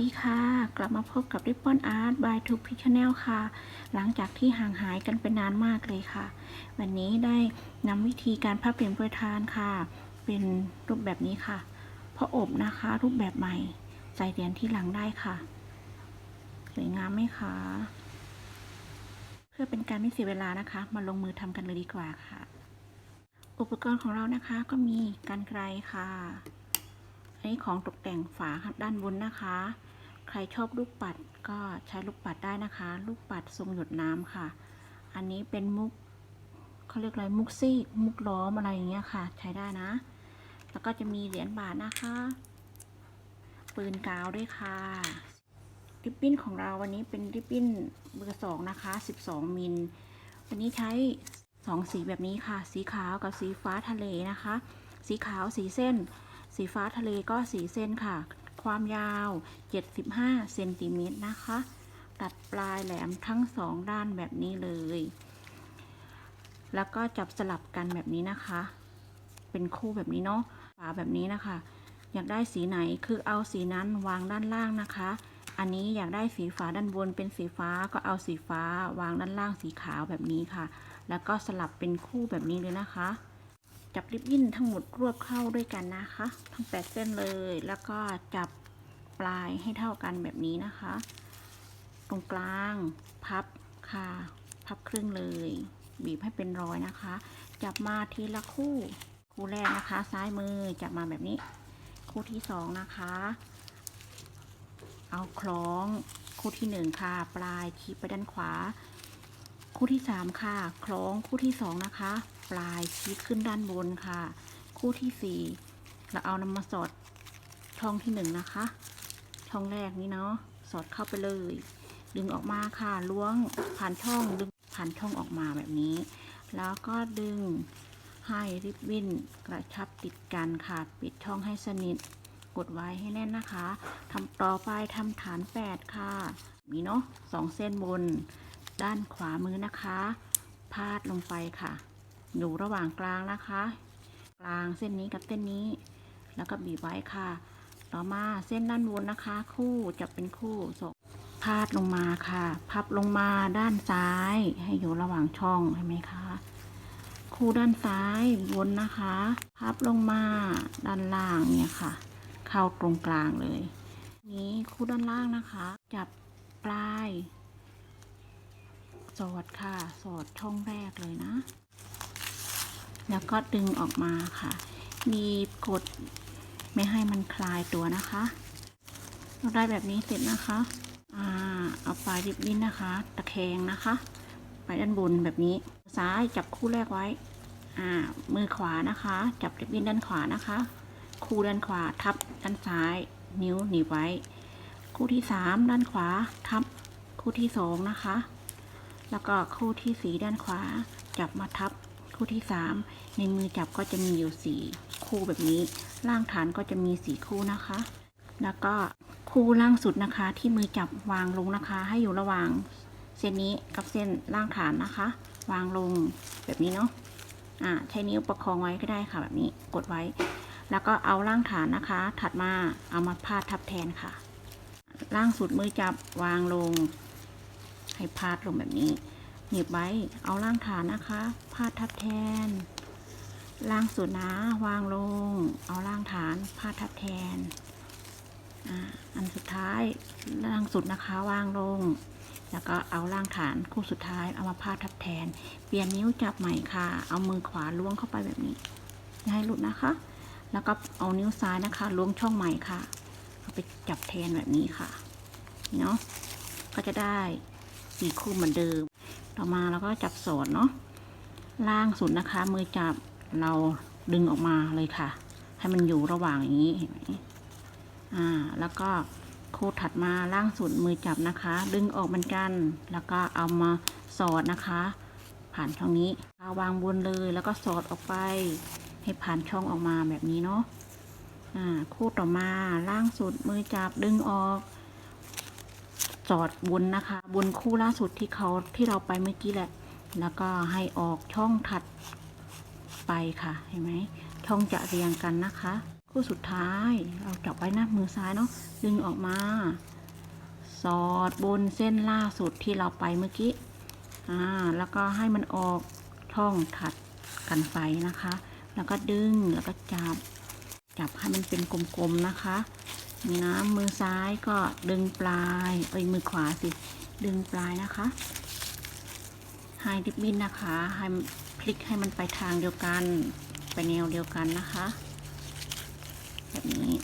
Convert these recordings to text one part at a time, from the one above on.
ดีค่ะ กลับมาพบกับ Ribbon Art by t u p i Channel ค่ะ หลังจากที่ห่างหายกันไปนานมากเลยค่ะ วันนี้ได้นำวิธีการพับเหรียญโปรยทานค่ะ เป็นรูปแบบนี้ค่ะพออบนะคะ รูปแบบใหม่ ใส่เหรียญที่หลังได้ค่ะ สวยงามไหมคะ เพื่อเป็นการไม่เสียเวลานะคะ มาลงมือทำกันเลยดีกว่าค่ะ อุปกรณ์ของเรานะคะก็มีกันไกรค่ะอันนี้ของตกแต่งฝาด้านบนนะคะ ใครชอบลูกปัดก็ใช้ลูกปัดได้นะคะ ลูกปัดทรงหยดน้ำค่ะ อันนี้เป็นมุกเขาเรียกอะไรมุกซีกมุกล้อมอะไรอย่างเงี้ยค่ะ ใช้ได้นะ แล้วก็จะมีเหรียญบาทนะคะ ปืนกาวด้วยค่ะริบบิ้นของเราวันนี้เป็นริบบิ้นเบอร์สองนะคะ12มิลวันนี้ใช้สองสีแบบนี้ค่ะ สีขาวกับสีฟ้าทะเลนะคะ สีขาวสีเส้น สีฟ้าทะเลก็สีเส้นค่ะ ความยาว 75 เซนติเมตรนะคะ ตัดปลายแหลมทั้งสองด้านแบบนี้เลย แล้วก็จับสลับกันแบบนี้นะคะ เป็นคู่แบบนี้เนาะฝาแบบนี้นะคะ อยากได้สีไหนคือเอาสีนั้นวางด้านล่างนะคะ อันนี้อยากได้สีฟ้าด้านบนเป็นสีฟ้าก็เอาสีฟ้าวางด้านล่างสีขาวแบบนี้ค่ะ แล้วก็สลับเป็นคู่แบบนี้เลยนะคะ จับริบบิ้นทั้งหมดรวบเข้าด้วยกันนะคะ ทั้งแปดเส้นเลยแล้วก็จับปลายให้เท่ากันแบบนี้นะคะ ตรงกลางพับค่ะพับครึ่งเลย บีบให้เป็นรอยนะคะ จับมาทีละคู่ คู่แรกนะคะ ซ้ายมือจับมาแบบนี้ คู่ที่สองนะคะ เอาคล้องคู่ที่หนึ่งค่ะ ปลายชี้ไปด้านขวา คู่ที่สามค่ะ คล้องคู่ที่สองนะคะ ปลายชี้ขึ้นด้านบนค่ะ คู่ที่สี่เราเอานำมาสอดช่องที่หนึ่งนะคะช่องแรกนี้เนาะสอดเข้าไปเลย ดึงออกมาค่ะล้วงผ่านช่องดึงผ่านช่องออกมาแบบนี้ แล้วก็ดึงให้ริบบิ้นกระชับติดกันค่ะ ปิดช่องให้สนิทกดไว้ให้แน่นนะคะทำต่อไปทำฐานแปดค่ะนี่เนาะสองเส้นบน ด้านขวามือนะคะ พาดลงไปค่ะ อยู่ระหว่างกลางนะคะ กลางเส้นนี้กับเส้นนี้ แล้วก็บีบไว้ค่ะ ต่อมาเส้นด้านบนนะคะ คู่จะเป็นคู่ศกพาดลงมาค่ะ พับลงมาด้านซ้ายให้อยู่ระหว่างช่องเห็นไหมคะ คู่ด้านซ้ายบนนะคะ พับลงมาด้านล่างเนี่ยค่ะ เข้าตรงกลางเลย นี้คู่ด้านล่างนะคะ จับปลายสอดค่ะ สอดช่องแรกเลยนะ แล้วก็ดึงออกมาค่ะมีกดไม่ให้มันคลายตัวนะคะเราได้แบบนี้เสร็จนะคะอ่าเอาปลายริบบิ้นนะคะ ตะแคงนะคะ ไปด้านบนแบบนี้ ซ้ายจับคู่แรกไว้อ่ามือขวานะคะ จับริบบิ้นด้านขวานะคะ คู่ด้านขวาทับด้านซ้าย นิ้วหนีบไว้ คู่ที่สามด้านขวาทับ คู่ที่สองนะคะ แล้วก็คู่ที่สีด้านขวา จับมาทับ คู่ที่สามในมือจับก็จะมีอยู่สี่คู่แบบนี้ ล่างฐานก็จะมีสี่คู่นะคะ แล้วก็คู่ล่างสุดนะคะ ที่มือจับวางลงนะคะ ให้อยู่ระหว่างเส้นนี้กับเส้นล่างฐานนะคะ วางลงแบบนี้เนาะอ่าใช้นิ้วประคองไว้ก็ได้ค่ะแบบนี้กดไว้ แล้วก็เอาล่างฐานนะคะ ถัดมาเอามาพาดทับแทนค่ะ ล่างสุดมือจับวางลง ให้พาดลงแบบนี้ หนีบไว้ เอาล่างฐานนะคะ พาดทับแทน ล่างสุดนะ วางลง เอาล่างฐาน พาดทับแทน อันสุดท้าย ล่างสุดนะคะ วางลง แล้วก็เอาล่างฐานคู่สุดท้าย เอามาพาดทับแทน เปลี่ยนนิ้วจับใหม่ค่ะ เอามือขวาล้วงเข้าไปแบบนี้อย่าให้หลุดนะคะ แล้วก็เอานิ้วซ้ายนะคะ ล้วงช่องใหม่ค่ะ เอาไปจับแทนแบบนี้ค่ะ เนาะ ก็จะได้สี่คู่เหมือนเดิม ต่อมาเราก็จับโสดเนาะล่างสุดนะคะ มือจับเราดึงออกมาเลยค่ะ ให้มันอยู่ระหว่างอย่างนี้เห็นไหมอ่า แล้วก็คู่ถัดมาล่างสุดมือจับนะคะ ดึงออกเหมือนกัน แล้วก็เอามาสอดนะคะ ผ่านช่องนี้เอาวางบนเลยแล้วก็สอดออกไป ให้ผ่านช่องออกมาแบบนี้เนาะอ่าคู่ต่อมาล่างสุดมือจับดึงออก จอดบนนะคะ บนคู่ล่าสุดที่เขาที่เราไปเมื่อกี้แหละ แล้วก็ให้ออกช่องถัดไปค่ะ เห็นไหมช่องจะเรียงกันนะคะ คู่สุดท้ายเราจับไว้นะมือซ้ายเนาะดึงออกมา สอดบนเส้นล่าสุดที่เราไปเมื่อกี้อ่าแล้วก็ให้มันออกช่องถัดกันไปนะคะ แล้วก็ดึงแล้วก็จับจับให้มันเป็นกลมๆนะคะ นี่นะมือซ้ายก็ดึงปลาย เอ้ยมือขวาสิ ดึงปลายนะคะไฮดิบบินนะคะให้พลิกให้มันไปทางเดียวกัน ไปแนวเดียวกันนะคะ แบบนี้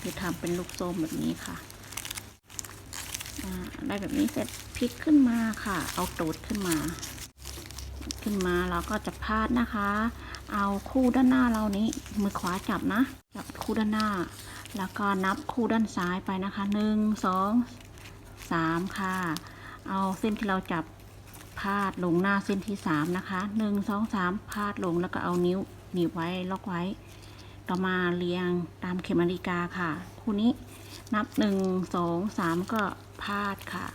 คือทำเป็นลูกโซ่แบบนี้ค่ะได้แบบนี้เสร็จพลิกขึ้นมาค่ะ เอาตูดขึ้นมา ขึ้นมาเราก็จะพาดนะคะ เอาคู่ด้านหน้าเรานี้มือขวาจับนะ จับคู่ด้านหน้า แล้วก็นับคู่ด้านซ้ายไปนะคะหนึ่งสองสามค่ะ เอาเส้นที่เราจับพาดลงหน้าเส้นที่สามนะคะหนึ่งสองสามพาดลงแล้วก็เอานิ้วหนีบไว้ล็อกไว้ ต่อมาเรียงตามเข็มนาฬิกาค่ะ คู่นี้นับหนึ่งสองสามก็พาดค่ะ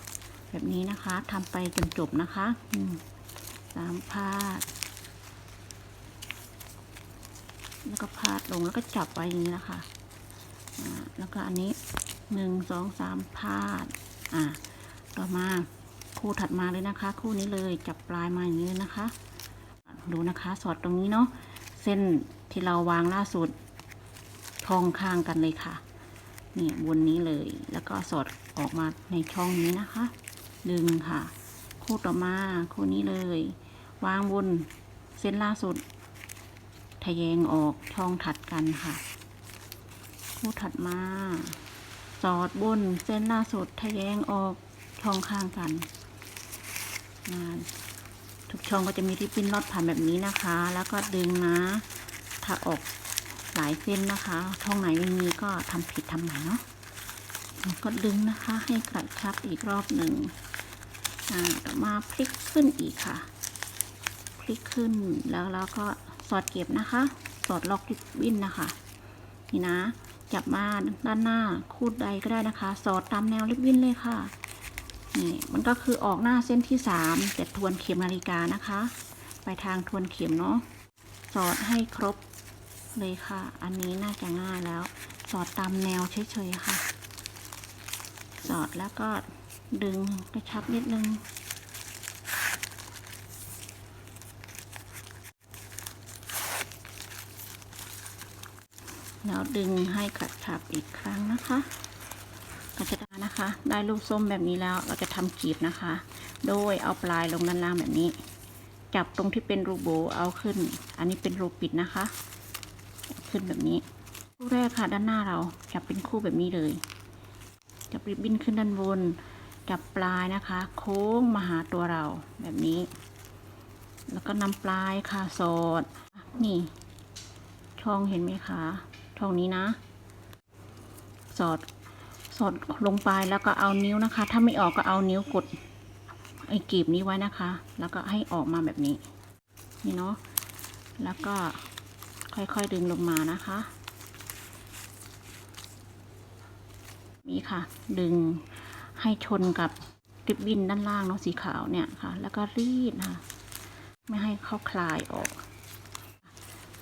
แบบนี้นะคะทำไปจนจบนะคะสามพาดแล้วก็พาดลงแล้วก็จับไว้อย่างนี้นะคะ แล้วก็อันนี้หนึ่งสองสามพาดอ่าต่อมาคู่ถัดมาเลยนะคะ คู่นี้เลยจับปลายมาอย่างนี้นะคะ ดูนะคะสอดตรงนี้เนาะเส้นที่เราวางล่าสุดช่องข้างกันเลยค่ะเนี่ยบนนี้เลยแล้วก็สอดออกมาในช่องนี้นะคะ ดึงค่ะ คู่ต่อมาคู่นี้เลย วางบนเส้นล่าสุดทะแยงออกช่องถัดกันค่ะ คู่ถัดมา สอดบนเส้นล่าสุดทะแยงออกช่องข้างกันอ่าทุกช่องก็จะมีริบบิ้นลอดผ่านแบบนี้นะคะ แล้วก็ดึงนะถ้าออกหลายเส้นนะคะช่องไหนไม่มีก็ทำผิดทำใหม่เนาะก็ดึงนะคะให้กระชับอีกรอบหนึ่งอ่าต่อมาพลิกขึ้นอีกค่ะ พลิกขึ้นแล้วเราก็สอดเก็บนะคะ สอดล็อกริบบิ้นนะคะ นี่นะ จับมาด้านหน้าคูดใดก็ได้นะคะ สอดตามแนวริบบิ้นเลยค่ะนี่มันก็คือออกหน้าเส้นที่สามแต่ทวนเข็มนาฬิกานะคะ ไปทางทวนเข็มเนาะสอดให้ครบเลยค่ะ อันนี้น่าจะง่ายแล้ว สอดตามแนวเฉยๆค่ะ สอดแล้วก็ดึงกระชับนิดนึง แล้วดึงให้กระชับอีกครั้งนะคะก็จะได้นะคะ ได้ลูกส้มแบบนี้แล้วเราจะทำกีบนะคะ โดยเอาปลายลงด้านล่างแบบนี้ จับตรงที่เป็นรูโบเอาขึ้น อันนี้เป็นรูปิดนะคะ ขึ้นแบบนี้ คู่แรกค่ะด้านหน้าเราจับเป็นคู่แบบนี้เลยจับริบบิ้นขึ้นด้านบนจับปลายนะคะ โค้งมาหาตัวเราแบบนี้ แล้วก็นำปลายค่ะสอดนี่ช่องเห็นไหมคะ ช่องนี้นะ สอดสอดลงไปแล้วก็เอานิ้วนะคะ ถ้าไม่ออกก็เอานิ้วกดไอ้กีบนี้ไว้นะคะ แล้วก็ให้ออกมาแบบนี้ นี่เนาะแล้วก็ค่อยๆดึงลงมานะคะ นี่ค่ะ ดึงให้ชนกับริบบิ้นด้านล่างเนาะสีขาวเนี่ยค่ะ แล้วก็รีดนะคะไม่ให้เข้าคลายออก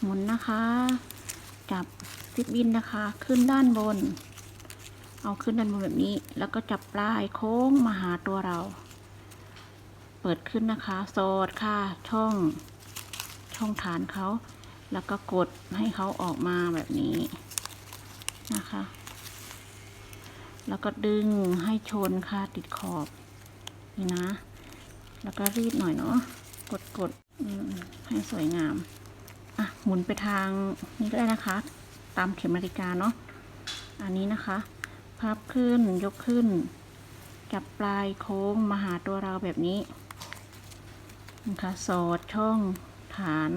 หมุนนะคะ จับ ริบบิ้นนะคะ ขึ้นด้านบน เอาขึ้นด้านบนแบบนี้ แล้วก็จับปลายโค้งมาหาตัวเรา เปิดขึ้นนะคะโซดค่ะ ช่อง ช่องฐานเขา แล้วก็กดให้เขาออกมาแบบนี้นะคะ แล้วก็ดึงให้ชนค่ะติดขอบนี่นะ แล้วก็รีดหน่อยเนาะ กดกดให้สวยงาม อะ หมุนไปทางนี้ก็ได้นะคะ ตามเข็มนาฬิกาเนาะอันนี้นะคะ พับขึ้นยกขึ้น จับปลายโค้งมาหาตัวเราแบบนี้นะคะสอดช่องฐาน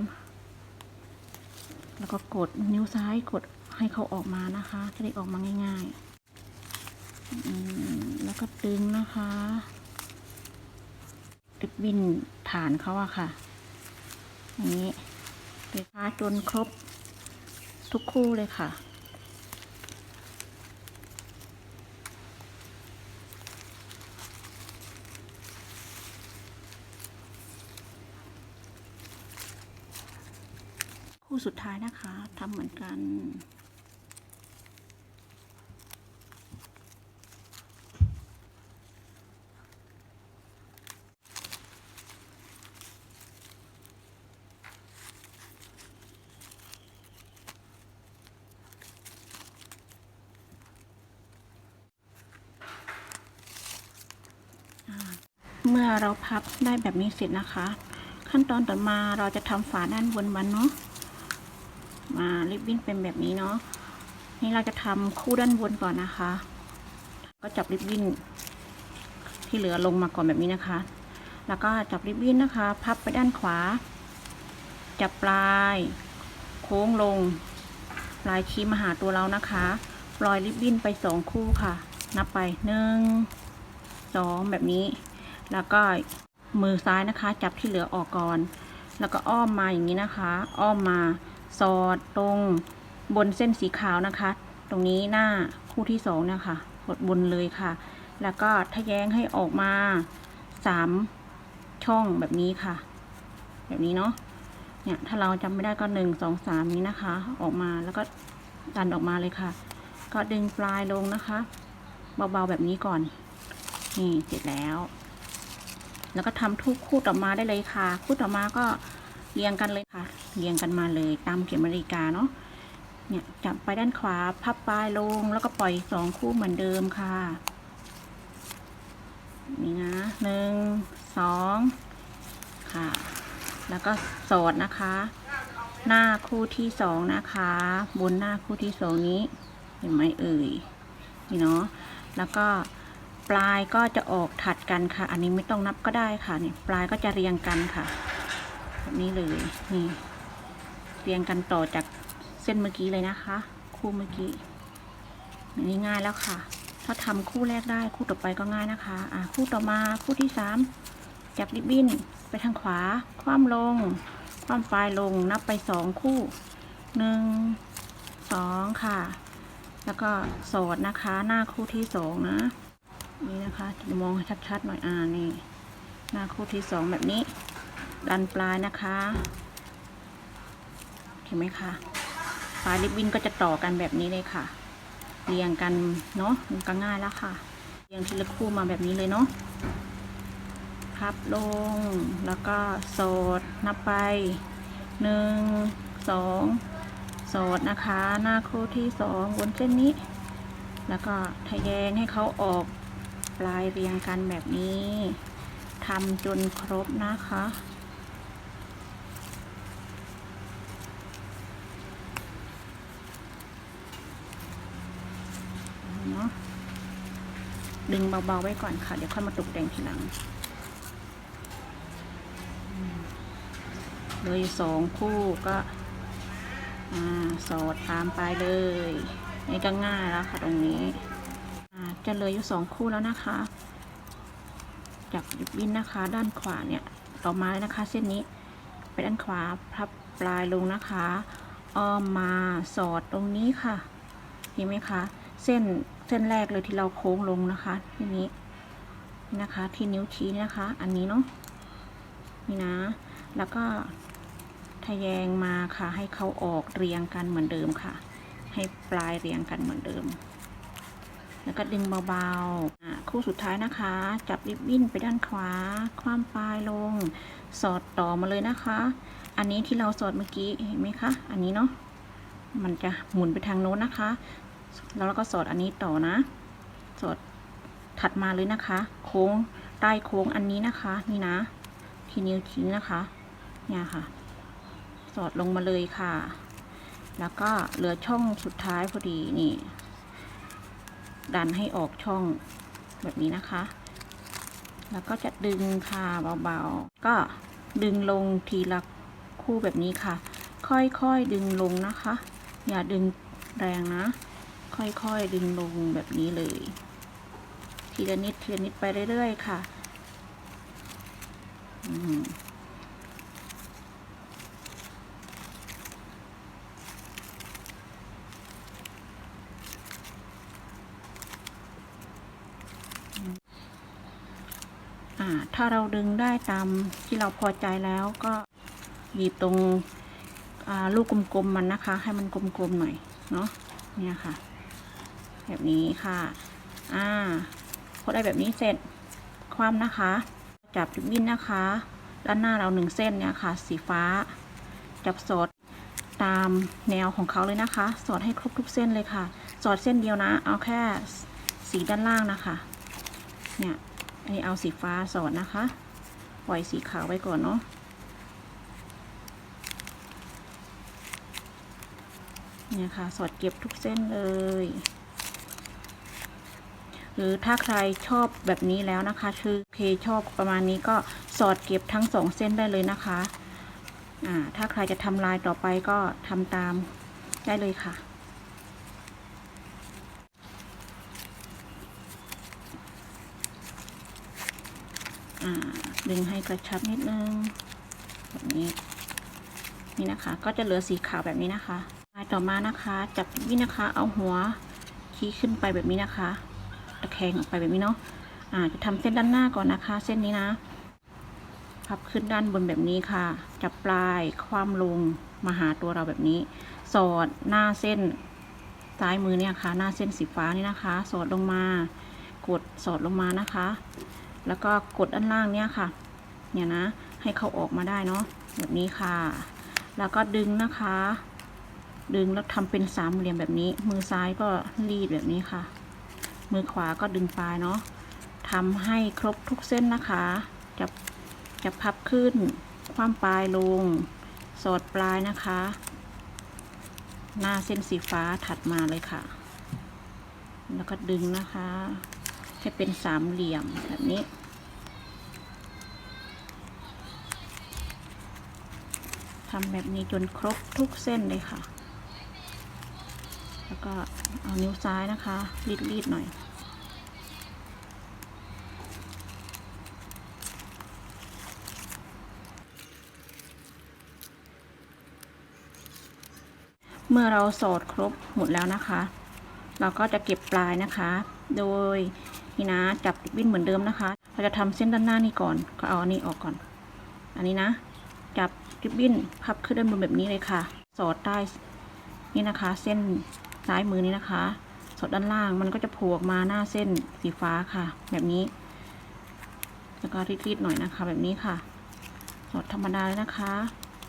แล้วก็กดนิ้วซ้ายกดให้เขาออกมานะคะจะได้ออกมาง่ายๆแล้วก็ดึงนะคะติดบินฐานเขาอะค่ะอย่างนี้ไปพาจนครบ ทุกคู่เลยค่ะ คู่สุดท้ายนะคะทำเหมือนกัน เมื่อเราพับได้แบบนี้เสร็จนะคะ ขั้นตอนต่อมาเราจะทำฝาด้านบนมันเนาะมาริบบิ้นเป็นแบบนี้เนาะนี่เราจะทำคู่ด้านบนก่อนนะคะ ก็จับริบบิ้นที่เหลือลงมาก่อนแบบนี้นะคะ แล้วก็จับริบบิ้นนะคะ พับไปด้านขวา จับปลาย โค้งลง ปลายชี้มาหาตัวเรานะคะปล่อยริบบิ้นไปสองคู่ค่ะ นับไปหนึ่งสองแบบนี้ แล้วก็มือซ้ายนะคะ จับที่เหลือออกก่อน แล้วก็อ้อมมาอย่างนี้นะคะ อ้อมมาสอดตรงบนเส้นสีขาวนะคะ ตรงนี้หน้าคู่ที่สองนะคะกดบนเลยค่ะ แล้วก็ทะแยงให้ออกมาสามช่องแบบนี้ค่ะ แบบนี้เนาะเนี่ยถ้าเราจำไม่ได้ก็หนึ่งสองสามนี้นะคะ ออกมาแล้วก็ดันออกมาเลยค่ะ ก็ดึงปลายลงนะคะ เบาๆแบบนี้ก่อน นี่เสร็จแล้ว แล้วก็ทำทุกคู่ต่อมาได้เลยค่ะ คู่ต่อมาก็เรียงกันเลยค่ะ เรียงกันมาเลยตามเข็มนาฬิกาเนาะเนี่ยจับไปด้านขวาพับปลายลงแล้วก็ปล่อยสองคู่เหมือนเดิมค่ะ นี่นะหนึ่งสองค่ะ แล้วก็สอดนะคะ หน้าคู่ที่สองนะคะ บนหน้าคู่ที่สองนี้ เห็นไหมเอ่ยนี่เนาะแล้วก็ ปลายก็จะออกถัดกันค่ะ อันนี้ไม่ต้องนับก็ได้ค่ะนี่ปลายก็จะเรียงกันค่ะแบบนี้เลยนี่เรียงกันต่อจากเส้นเมื่อกี้เลยนะคะ คู่เมื่อกี้อันนี้ง่ายแล้วค่ะ ถ้าทำคู่แรกได้คู่ต่อไปก็ง่ายนะคะอะคู่ต่อมาคู่ที่สามจับริบบิ้นไปทางขวา คว่ำลง คว่ำปลายลงนับไปสองคู่หนึ่งสองค่ะ แล้วก็โสดนะคะ หน้าคู่ที่สองนะ นี่นะคะมองให้ชัดๆหน่อยอ่านี่หน้าคู่ที่สองแบบนี้ ดันปลายนะคะเห็นไหมคะปลายริบบิ้นก็จะต่อกันแบบนี้เลยค่ะ เรียงกันเนาะมันก็ง่ายแล้วค่ะ เรียงทีละคู่มาแบบนี้เลยเนาะพับลงแล้วก็โสดนับไปหนึ่งสองโสดนะคะ หน้าคู่ที่สองบนเส้นนี้ แล้วก็ทะแยงให้เขาออก ปลายเรียงกันแบบนี้ทำจนครบนะคะ เนาะดึงเบาๆไว้ก่อนค่ะ เดี๋ยวค่อยมาตกแต่งทีหลังอืมเลยสองคู่ก็อ่าสอดตามไปเลย นี่ก็ง่ายแล้วค่ะตรงนี้ จะเหลยอยู่สองคู่แล้วนะคะ จับริบบิ้นนะคะ ด้านขวาเนี่ยต่อมาเลยนะคะ เส้นนี้ไปด้านขวาพับปลายลงนะคะอ้อมมาสอดตรงนี้ค่ะ เห็นไหมคะ เส้นเส้นแรกเลยที่เราโค้งลงนะคะ ที่นี้นะคะ ที่นิ้วชี้นี่นะคะ อันนี้เนาะนี่นะ แล้วก็ทะแยงมาค่ะ ให้เขาออกเรียงกันเหมือนเดิมค่ะ ให้ปลายเรียงกันเหมือนเดิม แล้วก็ดึงเบาๆ คู่สุดท้ายนะคะ จับริบบิ้นไปด้านขวา คว่ำปลายลง สอดต่อมาเลยนะคะ อันนี้ที่เราสอดเมื่อกี้เห็นไหมคะ อันนี้เนาะ มันจะหมุนไปทางโน้นนะคะ แล้วเราก็สอดอันนี้ต่อนะ สอดถัดมาเลยนะคะ โค้งใต้โค้งอันนี้นะคะ นี่นะ ที่นิ้วชี้นะคะ เนี่ยค่ะ สอดลงมาเลยค่ะ แล้วก็เหลือช่องสุดท้ายพอดีนี่ ดันให้ออกช่องแบบนี้นะคะ แล้วก็จะดึงค่ะเบาๆ ก็ดึงลงทีละคู่แบบนี้ค่ะ ค่อยๆดึงลงนะคะ อย่าดึงแรงนะ ค่อยๆดึงลงแบบนี้เลย ทีละนิดทีละนิดไปเรื่อยๆค่ะ อืม ถ้าเราดึงได้ตามที่เราพอใจแล้วก็หยีบตรงลูกกลมๆมันนะคะ ให้มันกลมๆหน่อยเนาะเนี่ยค่ะ แบบนี้ค่ะ อ่าพอได้แบบนี้เสร็จความนะคะ จับริบบิ้นนะคะ ด้านหน้าเราหนึ่งเส้นเนี่ยค่ะ สีฟ้า จับสอดตามแนวของเขาเลยนะคะ สอดให้ครบทุกเส้นเลยค่ะ สอดเส้นเดียวนะ เอาแค่สีด้านล่างนะคะ เนี่ย อันนี้เอาสีฟ้าสอดนะคะ ปล่อยสีขาวไว้ก่อนเนาะเนี่ยค่ะ สอดเก็บทุกเส้นเลย หรือถ้าใครชอบแบบนี้แล้วนะคะคือเคชอบประมาณนี้ก็สอดเก็บทั้งสองเส้นได้เลยนะคะ อ่า ถ้าใครจะทำลายต่อไปก็ทำตามได้เลยค่ะ ดึงให้กระชับนิดนึงแบบนี้นี่นะคะ ก็จะเหลือสีขาวแบบนี้นะคะลายต่อมานะคะ จับวินะคะ เอาหัวชี้ขึ้นไปแบบนี้นะคะ ตะแคงออกไปแบบนี้เนาะอ่าจะทำเส้นด้านหน้าก่อนนะคะ เส้นนี้นะ พับขึ้นด้านบนแบบนี้ค่ะ จับปลายคว่ำลงมาหาตัวเราแบบนี้ สอดหน้าเส้นซ้ายมือเนี่ยค่ะ หน้าเส้นสีฟ้านี่นะคะ สอดลงมา กดสอดลงมานะคะ แล้วก็กดด้านล่างเนี่ยค่ะ เนี่ยนะ ให้เขาออกมาได้เนาะแบบนี้ค่ะ แล้วก็ดึงนะคะ ดึงแล้วทำเป็นสามเหลี่ยมแบบนี้ มือซ้ายก็รีดแบบนี้ค่ะ มือขวาก็ดึงปลายเนาะทำให้ครบทุกเส้นนะคะ จะจะพับขึ้น ความปลายลง สอดปลายนะคะ หน้าเส้นสีฟ้าถัดมาเลยค่ะ แล้วก็ดึงนะคะ ให้เป็นสามเหลี่ยมแบบนี้ ทำแบบนี้จนครบทุกเส้นเลยค่ะ แล้วก็เอานิ้วซ้ายนะคะ รีดๆหน่อยเมื่อเราสอดครบหมดแล้วนะคะ เราก็จะเก็บปลายนะคะ โดย นี่นะ จับริบบิ้นเหมือนเดิมนะคะ เราจะทำเส้นด้านหน้านี่ก่อน ก็เอาอันนี้ออกก่อน อันนี้นะ จับริบบิ้นพับขึ้นด้านบนแบบนี้เลยค่ะ สอดใต้นี่นะคะ เส้นซ้ายมือนี้นะคะ สอดด้านล่างมันก็จะโผล่ออกมาหน้าเส้นสีฟ้าค่ะ แบบนี้ แล้วก็รีดๆหน่อยนะคะ แบบนี้ค่ะ สอดธรรมดาเลยนะคะ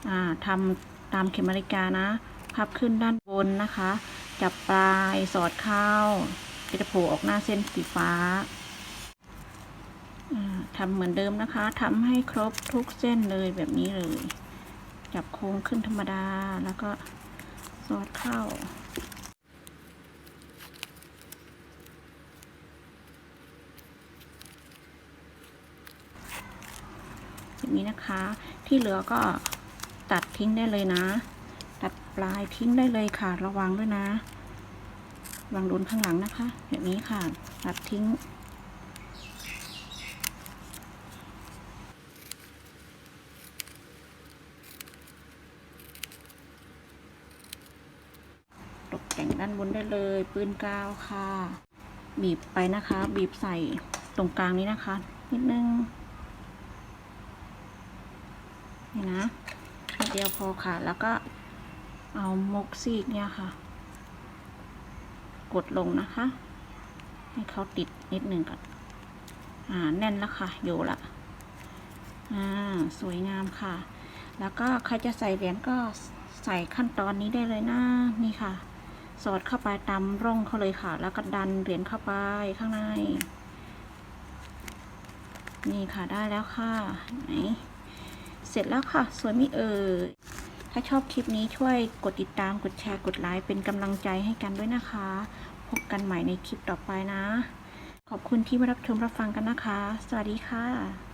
อ่าทำตามเข็มนาฬิกานะ พับขึ้นด้านบนนะคะ จับปลายสอดเข้า ก็จะโผล่ออกหน้าเส้นสีฟ้าทำเหมือนเดิมนะคะทำให้ครบทุกเส้นเลยแบบนี้เลย จับโค้งขึ้นธรรมดาแล้วก็สอดเข้าแบบนี้นะคะที่เหลือก็ตัดทิ้งได้เลยนะ ตัดปลายทิ้งได้เลยค่ะระวังด้วยนะ วังโดนข้างหลังนะคะ แบบนี้ค่ะ ตัดทิ้ง ตกแต่งด้านบนได้เลย ปืนกาวค่ะ บีบไปนะคะ บีบใส่ตรงกลางนี้นะคะ นิดนึง นี่นะเดียวพอค่ะ แล้วก็เอามกซีกเนี่ยค่ะ กดลงนะคะ ให้เขาติดนิดหนึ่งก่อนอ่าแน่นแล้วค่ะอยู่ละอ่าสวยงามค่ะ แล้วก็ใครจะใส่เหรียญก็ใส่ขั้นตอนนี้ได้เลยนะนี่ค่ะ สอดเข้าไปตามร่องเขาเลยค่ะ แล้วก็ดันเหรียญเข้าไปข้างใน นี่ค่ะได้แล้วค่ะไหนเสร็จแล้วค่ะ สวยมีเอ่ยาชอบคลิปนี้ช่วยกดติดตามกดแชร์กดไลค์เป็นกำลังใจให้กันด้วยนะคะ พบกันใหม่ในคลิปต่อไปนะ ขอบคุณที่มารับชมรับฟังกันนะคะ สวัสดีค่ะ